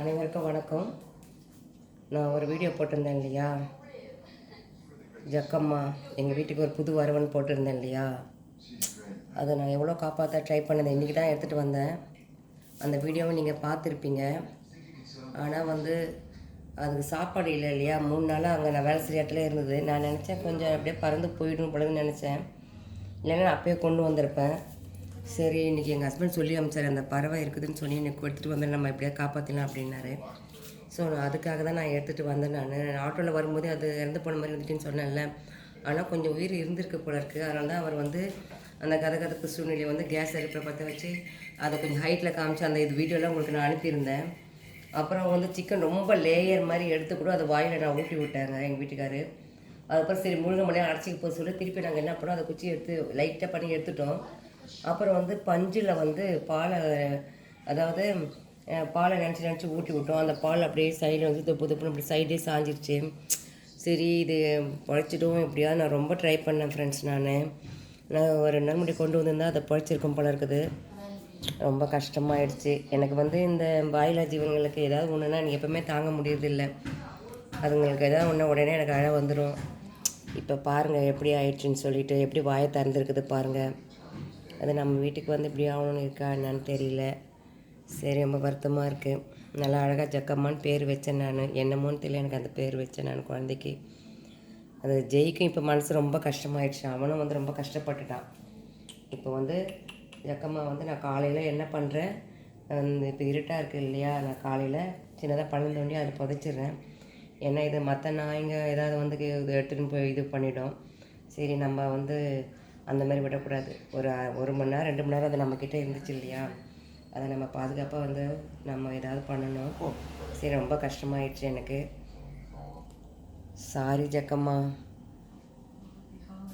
அனைவருக்கும் வணக்கம். நான் ஒரு வீடியோ போட்டிருந்தேன் இல்லையா? ஜக்கம்மா எங்கள் வீட்டுக்கு ஒரு புது வரவன் போட்டிருந்தேன் இல்லையா? அதை நான் எவ்வளோ காப்பாற்ற ட்ரை பண்ணேன். இன்றைக்கி தான் எடுத்துகிட்டு வந்தேன். அந்த வீடியோவை நீங்கள் பார்த்துருப்பீங்க. ஆனால் வந்து அதுக்கு சாப்பாடு இல்லை இல்லையா? மூணு நாளாக அங்கே நான் வேலை செய்கிற இடத்துல இருந்தது. நான் நினச்சேன் கொஞ்சம் அப்படியே பறந்து போயிடும் பொழுதுன்னு நினச்சேன். இல்லைன்னா நான் அப்பயே கொண்டு வந்திருப்பேன். சரி இன்றைக்கி எங்கள் ஹஸ்பண்ட் சொல்லி அமைச்சார். அந்த பறவை இருக்குதுன்னு சொல்லி எனக்கு எடுத்துகிட்டு வந்து நம்ம எப்படியா காப்பாற்றலாம் அப்படின்னாரு. ஸோ நான் அதுக்காக தான் நான் எடுத்துகிட்டு வந்தேன் நான். ஆட்டோவில் வரும்போது அது இறந்து போன மாதிரி வந்துட்டுன்னு சொன்னேன்ல. ஆனால் கொஞ்சம் உயிர் இருந்திருக்கு போல இருக்குது அதனால தான் அவர் வந்து அந்த கதகதப்பு சூழ்நிலையை வந்து கேஸ் அடுப்பில் பற்ற வச்சு அதை கொஞ்சம் ஹைட்டில் காமிச்சு அந்த இது வீடியோலாம் உங்களுக்கு நான் அனுப்பியிருந்தேன். அப்புறம் வந்து சிக்கன் ரொம்ப லேயர் மாதிரி எடுத்து கூட அதை வாயில் நான் ஊட்டி விட்டாங்க எங்கள் வீட்டுக்காரு. அதுக்கப்புறம் சரி முழுங்க மணியாக அடைச்சிக்க போக சொல்லி திருப்பி நாங்கள் என்ன பண்ணோம் அதை குச்சி எடுத்து லைட்டாக பண்ணி எடுத்துட்டோம். அப்புறம் வந்து பஞ்சில் வந்து பாலை அதாவது பாலை நினச்சி நினச்சி ஊட்டி விட்டோம். அந்த பால் அப்படியே சைடில் வந்து தொப்பு தொப்புன்னு அப்படி சைடே சாஞ்சிருச்சு. சரி இது பழைச்சிடும் எப்படியாவது நான் ரொம்ப ட்ரை பண்ணேன் ஃப்ரெண்ட்ஸ் நான். நான் ஒரு ரெண்டு நாள் முன்னாடி கொண்டு வந்திருந்தா அதை பழைச்சிருக்கும் போல இருக்குது. ரொம்ப கஷ்டமாயிடுச்சு. எனக்கு வந்து இந்த வாயிலா ஜீவன்களுக்கு ஏதாவது ஒன்றுனா எனக்கு எப்பவுமே தாங்க முடியறதில்லை. அதுங்களுக்கு ஏதாவது ஒன்று உடனே எனக்கு அழ வந்துடும் இப்போ பாருங்கள் எப்படி ஆயிடுச்சுன்னு சொல்லிட்டு எப்படி வாயை திறந்துருக்குது பாருங்கள் அது நம்ம வீட்டுக்கு வந்து இப்படி ஆகணும்னு இருக்கா என்னன்னு தெரியல. சரி ரொம்ப வருத்தமாக இருக்குது நல்லா அழகாக ஜக்கம்மான்னு பேர் வச்சேன் நான். என்னமோன்னு தெரியல எனக்கு அந்த பேர் வச்சேன் நான் குழந்தைக்கு. அது ஜெயிக்கும் இப்போ மனசு ரொம்ப கஷ்டமாயிடுச்சு. அவனும் வந்து ரொம்ப கஷ்டப்பட்டுட்டான். இப்போ வந்து ஜக்கம்மா வந்து நான் காலையில் என்ன பண்ணுறேன் இப்போ இருட்டாக இருக்குது இல்லையா? நான் காலையில் சின்னதாக பழம் தோண்டி அதை புதைச்சிடுறேன். ஏன்னா இது மற்ற நாய்ங்க ஏதாவது வந்து எடுத்துகிட்டு போய் இது பண்ணிவிடும் சரி நம்ம வந்து அந்த மாதிரி விடக்கூடாது. ஒரு ஒரு மணி நேரம் ரெண்டு மணி நேரம் அது நம்மக்கிட்ட இருந்துச்சு இல்லையா? அதை நம்ம பாதுகாப்பாக வந்து நம்ம ஏதாவது பண்ணணும். சரி ரொம்ப கஷ்டமாயிடுச்சு எனக்கு. சாரி ஜக்கம்மா.